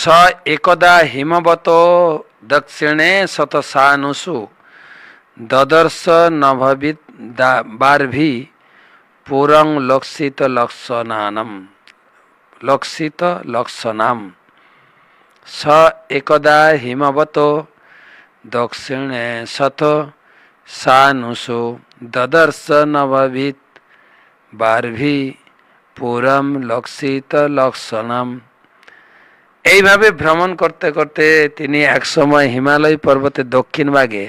स एकदा हिमवतो दक्षिणे सतसानुसु ददर्श नभवित दा बार्भी पुरङ लक्षित लक्षणानम लक्षित लक्षणाम स एकदा हिमवतो दक्षिणे सत सानुषु ददर्श नभवित बार्भी पुरम लक्षित लक्षणम এইভাবে ভ্রমণ করতে করতে তিনি একসময় হিমালয় পর্বতের দক্ষিণ ভাগে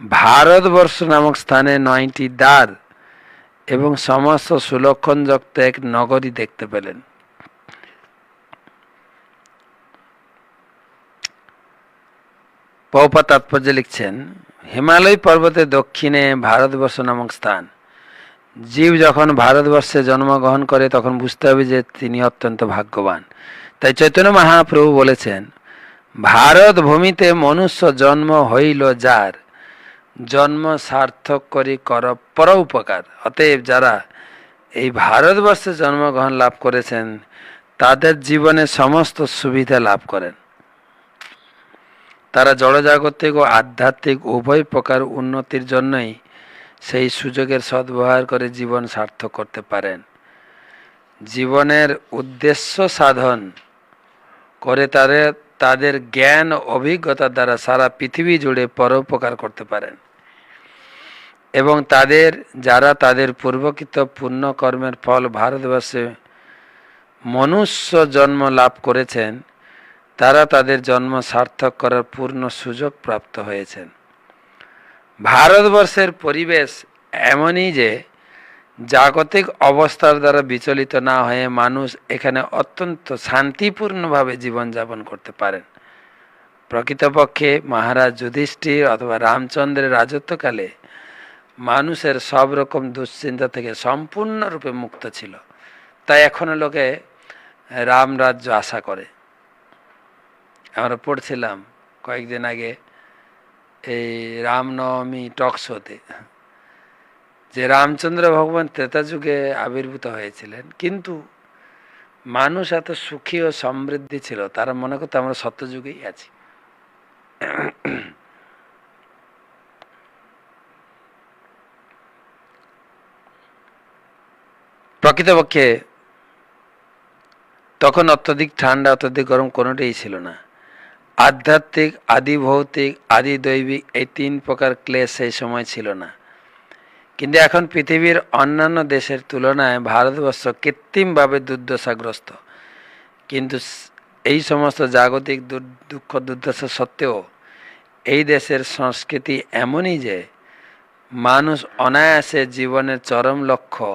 ভারতবর্ষ নামক স্থানে নয়টি দ্বার এবং সমস্ত সুলক্ষণযুক্ত এক নগরী দেখতে পেলেন। পৌপা তাৎপর্য লিখছেন, হিমালয় পর্বতের দক্ষিণে ভারতবর্ষ নামক স্থান। জীব যখন ভারতবর্ষে জন্মগ্রহণ করে তখন বুঝতে হবে যে তিনি অত্যন্ত ভাগ্যবান। তাই চৈতন্য মহাপ্রভু বলেছেন, ভারত ভূমিতে মনুষ্য জন্ম হইল যার? জন্ম সার্থক করি কর পর উপকার। অতএব যারা এই ভারতবর্ষে জন্মগ্রহণ লাভ করেছেন, তাদের জীবনে সমস্ত সুবিধা লাভ করেন। তারা জড়জাগতিক ও আধ্যাত্মিক উভয় প্রকার উন্নতির জন্যই সেই সুযোগের সদ্ব্যবহার করে জীবন সার্থক করতে পারেন। জীবনের উদ্দেশ্য সাধন করে তাদের তাদের জ্ঞান অভিজ্ঞতার দ্বারা সারা পৃথিবী জুড়ে পরোপকার করতে পারেন। এবং তাদের, যারা তাদের পূর্বকৃত পুণ্য কর্মের ফল ভারতবর্ষে মনুষ্য জন্ম লাভ করেছেন, তারা তাদের জন্ম সার্থক করার পূর্ণ সুযোগ প্রাপ্ত হয়েছেন। ভারতবর্ষের পরিবেশ এমনই যে জাগতিক অবস্থার দ্বারা বিচলিত না হয়ে মানুষ এখানে অত্যন্ত শান্তিপূর্ণভাবে জীবনযাপন করতে পারেন। প্রকৃতপক্ষে মহারাজ যুধিষ্ঠির অথবা রামচন্দ্রের রাজত্বকালে মানুষের সব রকম দুশ্চিন্তা থেকে সম্পূর্ণরূপে মুক্ত ছিল। তাই এখনও লোকে রাম রাজ্য আশা করে। আমরা পড়ছিলাম কয়েকদিন আগে এই রামনবমী টক শোতে। যে রামচন্দ্র ভগবান ত্রেতা যুগে আবির্ভূত হয়েছিলেন, কিন্তু মানুষ এত সুখী ও সমৃদ্ধি ছিল, তারা মনে করতো আমরা সত্যযুগেই আছি। প্রকৃতপক্ষে তখন অত্যধিক ঠান্ডা, অত্যধিক গরম কোনোটাই ছিল না। আধ্যাত্মিক আদি ভৌতিক আদি দৈবিক এই তিন প্রকার ক্লেশ সেই সময় ছিল না। কিন্তু এখন পৃথিবীর অন্যান্য দেশের তুলনায় ভারতবর্ষ কৃত্রিমভাবে দুর্দশাগ্রস্ত। কিন্তু এই সমস্ত জাগতিক দুঃখ দুর্দশা সত্ত্বেও এই দেশের সংস্কৃতি এমনই যে মানুষ অনায়াসে জীবনের চরম লক্ষ্য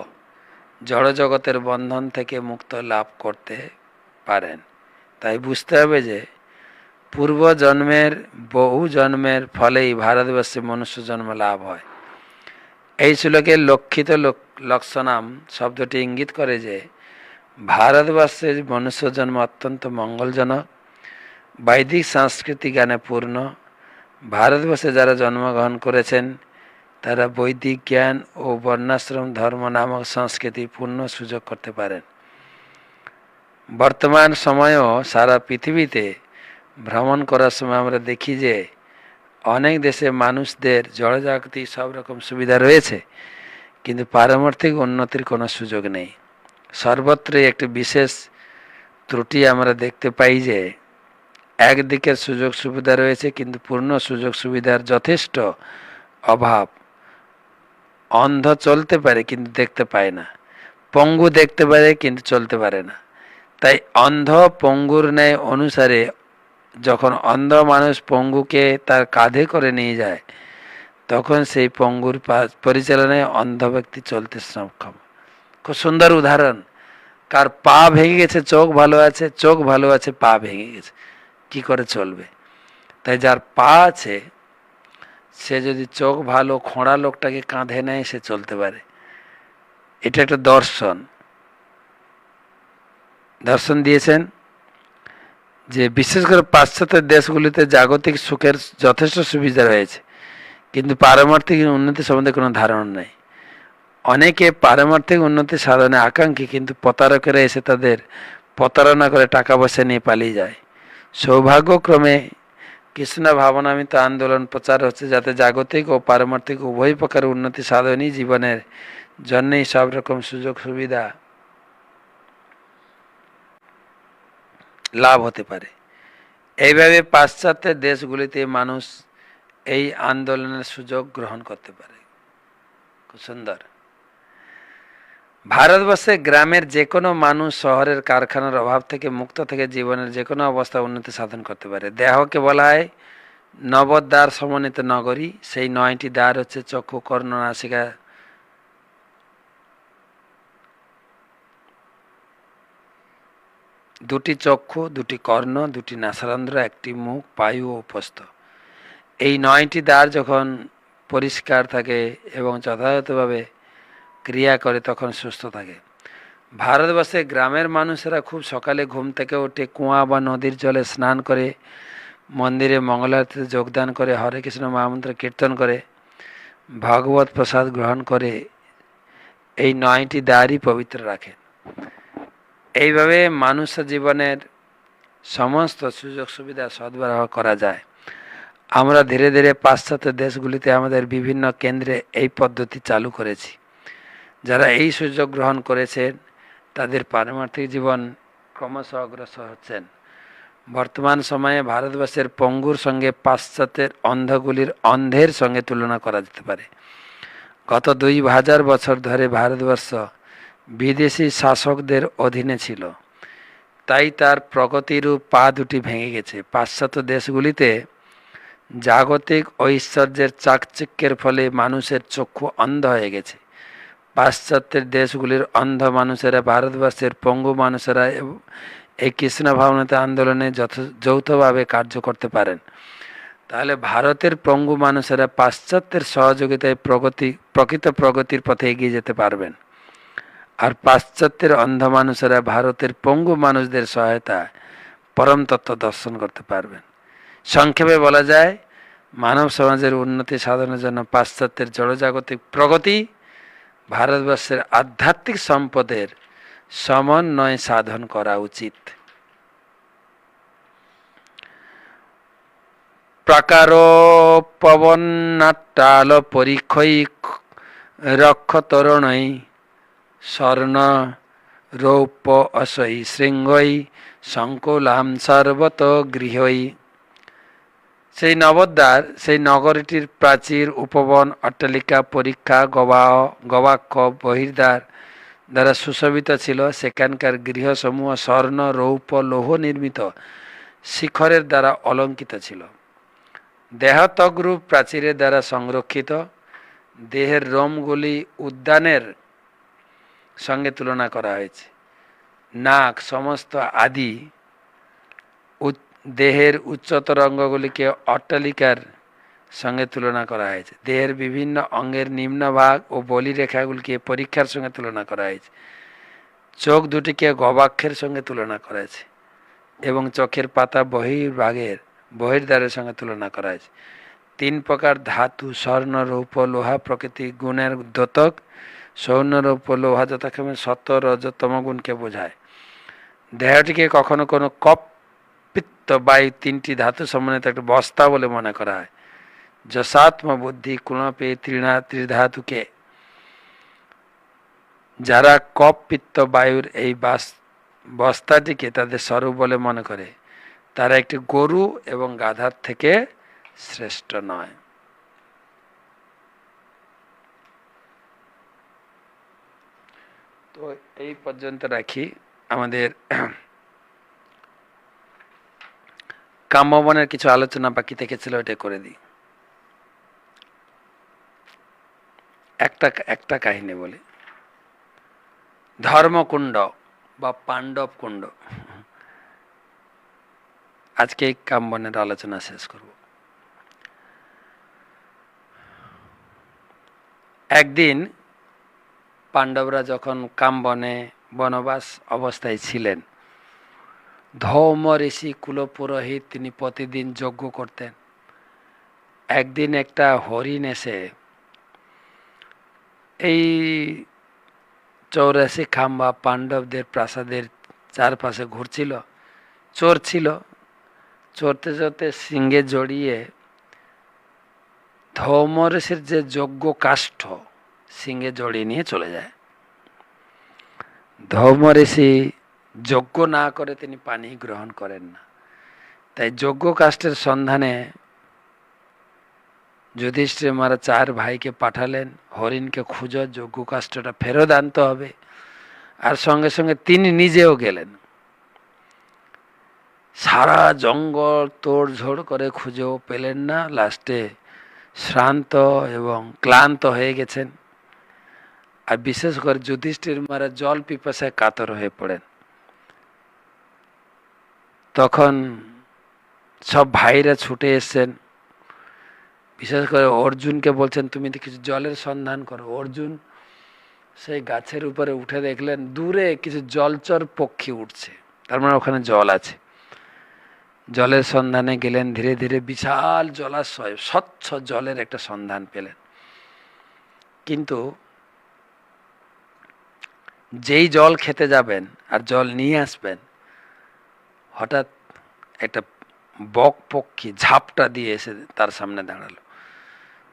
জড়জগতের বন্ধন থেকে মুক্ত লাভ করতে পারেন। তাই বুঝতে হবে যে পূর্ব জন্মের বহু জন্মের ফলেই ভারতবর্ষে মনুষ্য জন্ম লাভ হয়। এই শ্লোকের লক্ষিত লক্ষণাম শব্দটি ইঙ্গিত করে যে ভারতবর্ষের মনুষ্য জন্ম অত্যন্ত মঙ্গলজনক, বৈদিক সংস্কৃতি জ্ঞানে পূর্ণ। ভারতবর্ষে যারা জন্মগ্রহণ করেছেন, তারা বৈদিক জ্ঞান ও বর্ণাশ্রম ধর্ম নামক সংস্কৃতি পূর্ণ সুযোগ করতে পারেন। বর্তমান সময়েও সারা পৃথিবীতে ভ্রমণ করার সময় আমরা দেখি যে অনেক দেশে মানুষদের জড়জাগতিক সব রকম সুবিধা রয়েছে, কিন্তু পারমার্থিক উন্নতির কোনো সুযোগ নেই। সর্বত্রই একটি বিশেষ ত্রুটি আমরা দেখতে পাই যে, একদিকের সুযোগ সুবিধা রয়েছে, কিন্তু পূর্ণ সুযোগ সুবিধার যথেষ্ট অভাব। অন্ধ চলতে পারে, কিন্তু দেখতে পায় না। পঙ্গু দেখতে পারে, কিন্তু চলতে পারে না। তাই অন্ধ পঙ্গুর ন্যায় অনুসারে যখন অন্ধ মানুষ পঙ্গুকে তার কাঁধে করে নিয়ে যায়, তখন সেই পঙ্গুর পরিচালনায় অন্ধ ব্যক্তি চলতে সক্ষম। খুব সুন্দর উদাহরণ। কার পা ভেঙে গেছে, চোখ ভালো আছে, চোখ ভালো আছে, পা ভেঙে গেছে। কি করে চলবে? তাই যার পা আছে, সে যদি চোখ ভালো, খোঁড়া লোকটাকে কাঁধে নেয়, সে চলতে পারে। এটা একটা দর্শন। দর্শন দিয়েছেন যে বিশেষ করে পাশ্চাত্যের দেশগুলিতে জাগতিক সুখের যথেষ্ট সুবিধা রয়েছে, কিন্তু পারমার্থিক উন্নতি সম্বন্ধে কোনো ধারণা নেই। অনেকে পারমার্থিক উন্নতি সাধনে আকাঙ্ক্ষী, কিন্তু প্রতারকেরা এসে তাদের প্রতারণা করে টাকা পয়সা নিয়ে পালিয়ে যায়। সৌভাগ্যক্রমে কৃষ্ণ ভাবনামিত আন্দোলন প্রচার হচ্ছে, যাতে জাগতিক ও পারমার্থিক উভয় প্রকার উন্নতি সাধনই জীবনের জন্যই সব রকম সুযোগ সুবিধা লাভ হতে পারে। এইভাবে পাশ্চাত্যের দেশগুলিতে মানুষ এই আন্দোলনের সুযোগ গ্রহণ করতে পারে। খুব সুন্দর। ভারতবর্ষে গ্রামের যে কোনো মানুষ শহরের কারখানার অভাব থেকে মুক্ত থেকে জীবনের যে কোনো অবস্থা উন্নতি সাধন করতে পারে। দেহকে বলা হয় নবদ্বার সমন্বিত নগরী। সেই নয়টি দ্বার হচ্ছে চক্ষু, কর্ণ, নাসিকা দুটি চক্ষু, দুটি কর্ণ, দুটি নাসারন্ধ্র, একটি মুখ পায়ু ও উপস্থ। এই নয়টি দ্বার যখন পরিষ্কার থাকে এবং যথাযথভাবে ক্রিয়া করে, তখন সুস্থ থাকে। ভারতবর্ষে গ্রামের মানুষেরা খুব সকালে ঘুম থেকে উঠে কুয়া বা নদীর জলে স্নান করে, মন্দিরে মঙ্গলারতিতে যোগদান করে, হরে কৃষ্ণ মহামন্ত্র কীর্তন করে, ভগবত প্রসাদ গ্রহণ করে, এই নয়টি দ্বারই পবিত্র রাখে। এইভাবে মানুষ জীবনের সমস্ত সুযোগ সুবিধা সদ্বরাহ করা যায়। আমরা ধীরে ধীরে পাশ্চাত্য দেশগুলিতে আমাদের বিভিন্ন কেন্দ্রে এই পদ্ধতি চালু করেছি। যারা এই সুযোগ গ্রহণ করেছেন, তাদের পারমার্থিক জীবন ক্রমশ অগ্রসর হচ্ছেন। বর্তমান সময়ে ভারতবর্ষের পঙ্গুর সঙ্গে পাশ্চাত্যের অন্ধগুলির অন্ধের সঙ্গে তুলনা করা যেতে পারে। গত দুই হাজার বছর ধরে ভারতবর্ষ বিদেশি শাসকদের অধীনে ছিল। তাই তার প্রগতিরূপ পা দুটি ভেঙে গেছে। পাশ্চাত্য দেশগুলিতে জাগতিক ঐশ্বর্যের চাকচিক্যের ফলে মানুষের চক্ষু অন্ধ হয়ে গেছে। পাশ্চাত্যের দেশগুলির অন্ধ মানুষেরা, ভারতবর্ষের পঙ্গু মানুষেরা এই কৃষ্ণ ভাবনাতে আন্দোলনে যথ, যৌথভাবে কার্য করতে পারেন। তাহলে ভারতের পঙ্গু মানুষেরা পাশ্চাত্যের সহযোগিতায় প্রগতি, প্রকৃত প্রগতির পথে এগিয়ে যেতে পারবেন। আর পাশ্চাত্যের অন্ধ মানুষেরা ভারতের পঙ্গু মানুষদের সহায়তায় পরম তত্ত্ব দর্শন করতে পারবেন। সংক্ষেপে বলা যায়, মানব সমাজের উন্নতি সাধনের জন্য পাশ্চাত্যের জড়জাগতিক প্রগতি ভারতবর্ষের আধ্যাত্মিক সম্পদের সমন্বয় সাধন করা উচিত। প্রাকার পবন নাট্টাল পরীক্ষৈ রক্ষ তরণৈ স্বর্ণ রৌপ্য অসৈ শৃঙ্গৈ সংকুলাম সর্বত গৃহই সেই নবদ্বার সেই নগরীটির প্রাচীর উপবন, অট্টালিকা, পরীক্ষা, গবাহ, গবাক্ষ, বহির্দ্বার দ্বারা সুশোভিত ছিল। সেখানকার গৃহসমূহ স্বর্ণ, রৌপ্য, লৌহ নির্মিত শিখরের দ্বারা অলঙ্কিত ছিল। দেহতগ্রূপ প্রাচীরের দ্বারা সংরক্ষিত। দেহের রোমগুলি উদ্যানের সঙ্গে তুলনা করা হয়েছে। নাক সমস্ত আদি দেহের উচ্চতর অঙ্গগুলিকে অট্টালিকার সঙ্গে তুলনা করা হয়েছে। দেহের বিভিন্ন অঙ্গের নিম্নভাগ ও বলিরেখাগুলিকে পরীক্ষার সঙ্গে তুলনা করা হয়েছে। চোখ দুটিকে গবাক্ষের সঙ্গে তুলনা করা হয়েছে এবং চোখের পাতা বহির্ভাগের, বহির্দ্বারের সঙ্গে তুলনা করা হয়েছে। তিন প্রকার ধাতু, স্বর্ণ রৌপ লোহা প্রকৃতি গুণের দ্যোতক স্বর্ণ রৌপ লোহা যথাক্রমে সত্য, রজ তমগুণকে বোঝায়। দেহটিকে কখনো কোনো কপ বায়ু তিনটি ধাতু সমন্বিত একটা বস্তা বলে মনে করা হয়। যশাত্ম বুদ্ধি কুণপে ত্রিণা ত্রিধাতুকে। যারা কপ বায়ুর এই বাস, বস্তাটিকে তাদের স্বরূপ বলে মনে করে, তারা একটি গরু এবং গাধার থেকে শ্রেষ্ঠ নয়। তো এই পর্যন্ত রাখি। আমাদের কাম্যবনের কিছু আলোচনা বাকি থেকেছিল ওটা করে দিই। একটা একটা কাহিনী বলি। ধর্মকুণ্ড বা পাণ্ডব কুণ্ড আজকে এই কামবনের আলোচনা শেষ করব। একদিন পাণ্ডবরা যখন কামবনে বনবাস অবস্থায় ছিলেন, ধৌম ঋষি কুলপুরোহিত তিনি প্রতিদিন যজ্ঞ করতেন। একদিন একটা হরিণ এসে, এই চৌরাশি খাম্বা পাণ্ডবদের প্রাসাদের চারপাশে ঘুরছিল চোর ছিল চড়তে চড়তে সিংহে জড়িয়ে ধৌম ঋষির যে যজ্ঞ কাষ্ঠ সিংহে জড়িয়ে নিয়ে চলে যায়। ধৌমরেশি যজ্ঞ না করে তিনি পানি গ্রহণ করেন না। তাই যজ্ঞ কাষ্টের সন্ধানে যুধিষ্ঠির মারা চার ভাইকে পাঠালেন, হরিণকে খুঁজো, যজ্ঞ কাষ্টটা ফেরত আনতে হবে। আর সঙ্গে সঙ্গে তিনি নিজেও গেলেন। সারা জঙ্গল তোড়ঝোড় করে খুঁজেও পেলেন না। লাস্টে শ্রান্ত এবং ক্লান্ত হয়ে গেছেন। আর বিশেষ করে যুধিষ্ঠির মারা জল পিপাসায় কাতর হয়ে পড়েন। তখন সব ভাইরা ছুটে এসছেন। বিশেষ করে অর্জুনকে বলছেন, তুমি কিছু জলের সন্ধান করো। অর্জুন সেই গাছের উপরে উঠে দেখলেন, দূরে কিছু জলচর পক্ষী উঠছে। তার মানে ওখানে জল আছে। জলের সন্ধানে গেলেন, ধীরে ধীরে বিশাল জলাশয়, স্বচ্ছ জলের একটা সন্ধান পেলেন। কিন্তু যেই জল খেতে যাবেন আর জল নিয়ে আসবেন হঠাৎ একটা বক পক্ষী ঝাপটা দিয়ে এসে তার সামনে দাঁড়াল।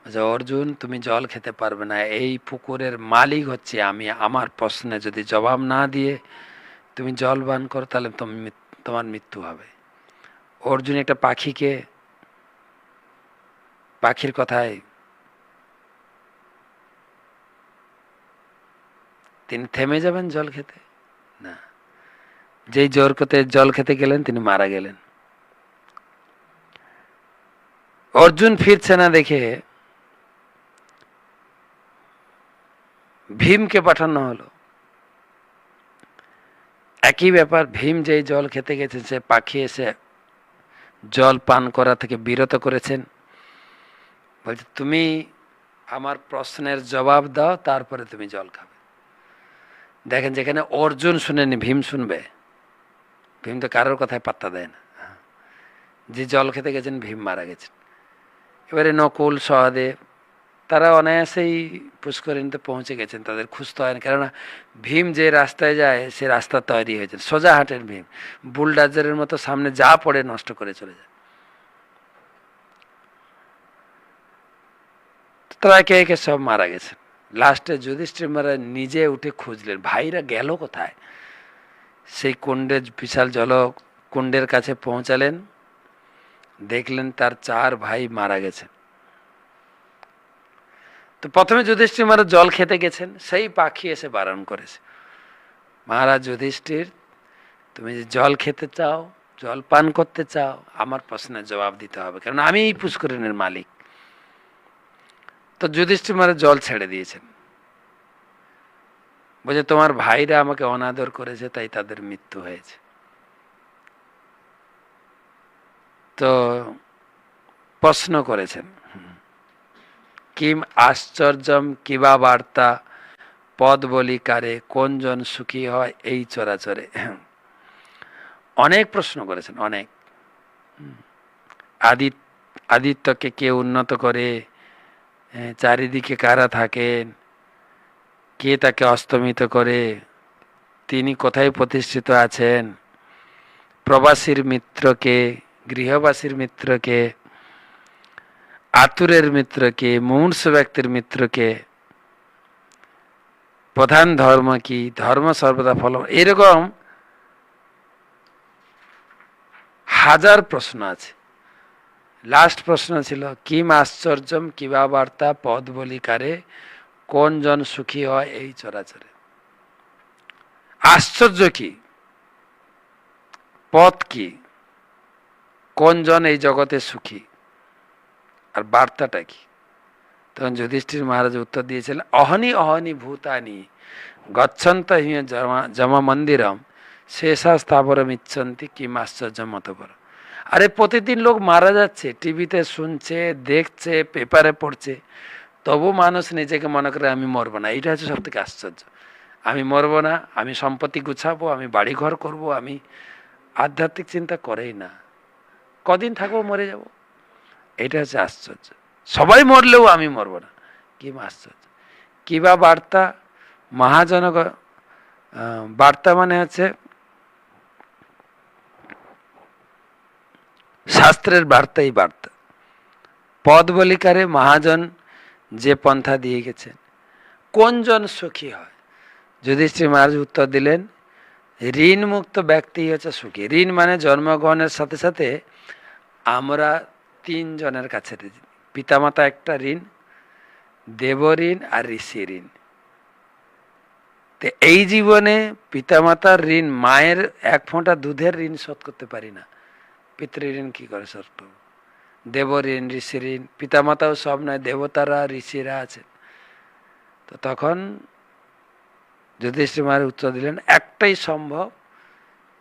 বলছে, অর্জুন তুমি জল খেতে পারবে না এই পুকুরের মালিক হচ্ছে আমি আমার প্রশ্নে যদি জবাব না দিয়ে তুমি জল বান করো তাহলে তুমি তোমার মৃত্যু হবে। অর্জুন একটা পাখিকে পাখির কথায় তিনি থেমে যাবেন জল খেতে? না। যেই জোর করতে জল খেতে গেলেন, তিনি মারা গেলেন। অর্জুন ফিরছে না দেখে ভীমকে পাঠানো হলো। একই ব্যাপার, ভীম যেই জল খেতে গেছে, সে পাখি এসে জল পান করা থেকে বিরত করেছেন। বলছে, তুমি আমার প্রশ্নের জবাব দাও, তারপরে তুমি জল খাবে। দেখেন যেখানে অর্জুন শুনেনি ভীম শুনবে। ভীম তো কারোর কথায় পাত্তা দেয় না। যে জল খেতে গেছেন, ভীম মারা গেছেন। এবারে নকুল, সহদেব, তারা অনায়াসেই পুষ্করিণীতে পৌঁছে গেছেন, তাদের খুঁজতে হয় না কেননা ভীম যে রাস্তায় যায়, সে রাস্তা তৈরি হয়েছে সোজা হাটের ভীম। বুলডাজারের মতো সামনে যা পড়ে নষ্ট করে চলে যায় তারা একে একে সব মারা গেছেন। লাস্টে যুধিষ্ঠির মারা নিজে উঠে খুঁজলেন, ভাইরা গেল কোথায়? সেই কুণ্ডের বিশাল জল কুণ্ডের কাছে পৌঁছালেন, দেখলেন তার চার ভাই মারা গেছেন। তো প্রথমে যুধিষ্ঠির মহারাজ জল খেতে গেছেন, সেই পাখি এসে বারণ করেছে। মহারাজ যুধিষ্ঠির, তুমি যে জল খেতে চাও, জল পান করতে চাও, আমার প্রশ্নের জবাব দিতে হবে, কারণ আমি এই পুষ্করিণীর মালিক। তো যুধিষ্ঠির মহারাজ জল ছেড়ে দিয়েছেন। বলছে, তোমার ভাইরা আমাকে অনাদর করেছে, তাই তাদের মৃত্যু হয়েছে। তো প্রশ্ন করেছেন, কিম আশ্চর্যম, কিবা বার্তা, পদ বলি কারে কোনজন সুখী হয় এই চরাচরে? অনেক প্রশ্ন করেছেন, অনেক। আদিত, আদিত্যকে কে উন্নত করে চারিদিকে কারা থাকেন? কে তাকে অস্তমিত করে? তিনি কোথায় প্রতিষ্ঠিত আছেন? প্রবাসীর মিত্রকে গৃহবাসীর মিত্রকে আতুরের মিত্রকে মুমূর্ষ ব্যক্তির মিত্রকে প্রধান ধর্ম কি? ধর্ম সর্বদা ফল এরকম হাজার প্রশ্ন আছে। লাস্ট প্রশ্ন ছিল, কিম আশ্চর্যম কিবা বার্তা পদ বলি কারে? কোন জন সুখী হয় এই চরাচরে? আশ্চর্য কি? পথ কি? কোন জন এই জগতে সুখী? আর বার্তাটা কি? তখন যুধিষ্ঠির মহারাজ উত্তর দিয়েছিলেন, অহনি অহনি ভূতানি, গচ্ছন্ত হিম জমা মন্দিরম, শেষা স্থাবরম ইচ্ছন্তি কি আশ্চর্য মতপর আরে প্রতিদিন লোক মারা যাচ্ছে, টিভিতে শুনছে, দেখছে, পেপারে পড়ছে। তবু মানুষ নিজেকে মনে করে, আমি মরবো না। এইটা হচ্ছে সব থেকে আশ্চর্য। আমি মরবো না, আমি সম্পত্তি গুছাবো, আমি বাড়ি ঘর করব, আমি আধ্যাত্মিক চিন্তা করেই না। কদিন থাকব, মরে যাব? এটা হচ্ছে আশ্চর্য। সবাই মরলেও আমি মরবো না। কি আশ্চর্য। কিবা বার্তা? মহাজনক বার্তা মানে হচ্ছে শাস্ত্রের বার্তাই বার্তা। পদ বলিকারে মহাজন যে পন্থা দিয়ে গেছেন কোনজন সুখী হয়? যুধিষ্ঠির মহারাজ উত্তর দিলেন ঋণ মুক্ত ব্যক্তি হচ্ছে সুখী। ঋণ মানে জন্মগ্রহণের সাথে সাথে আমরা তিনজনের কাছে। পিতামাতা একটা ঋণ, দেব ঋণ আর ঋষি ঋণ। তো এই জীবনে পিতামাতার ঋণ, মায়ের এক ফোঁটা দুধের ঋণ শোধ করতে পারি না। পিতৃঋণ কি করে দেব ঋণ ঋণ, পিতামাতাও সব নয়, দেবতারা, ঋষিরা আছেন। তো তখন যুধিষ্ঠির মহারাজ উত্তর দিলেন, একটাই সম্ভব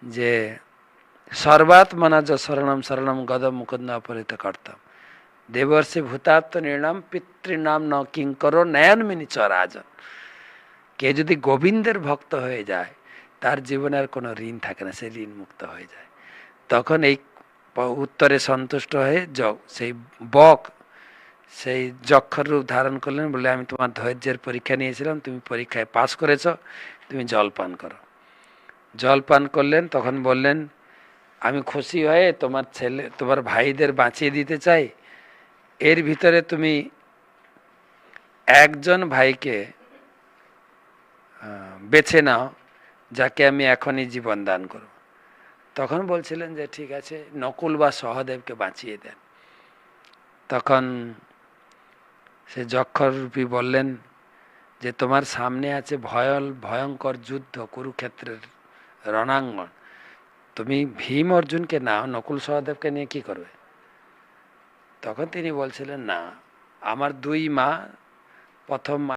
যে সর্বাত্মনা য শরণম গদ মুকুন্দ অপহৃত করতাম দেবর্ষি ভূতাত্ম নির্ণাম পিতৃনাম ন কিঙ্কর নয়ন মিনি চরাজন কে যদি গোবিন্দের ভক্ত হয়ে যায়, তার জীবনে আর কোনো ঋণ থাকে না, সে ঋণ মুক্ত হয়ে যায়। তখন এই উত্তরে সন্তুষ্ট হয়ে য- সেই বক, সেই যক্ষর রূপ ধারণ করলেন, বলে আমি তোমার ধৈর্যের পরীক্ষা নিয়েছিলাম, তুমি পরীক্ষায় পাশ করেছ, তুমি জল পান করো। জল পান করলেন, তখন বললেন, আমি খুশি হয়ে তোমার ছেলে, তোমার ভাইদের বাঁচিয়ে দিতে চাই। এর ভিতরে তুমি একজন ভাইকে বেছে নাও, যাকে আমি এখনই জীবন দান করব। তখন বলছিলেন যে, ঠিক আছে, নকুল বা সহদেবকে বাঁচিয়ে দেন। তখন সে যক্ষরূপী বললেন যে, তোমার সামনে আছে ভয়ল, ভয়ঙ্কর যুদ্ধ, কুরুক্ষেত্রের রণাঙ্গন। তুমি ভীম অর্জুনকে নাও, নকুল সহদেবকে নিয়ে কি করবে? তখন তিনি বলছিলেন, না, আমার দুই মা, প্রথম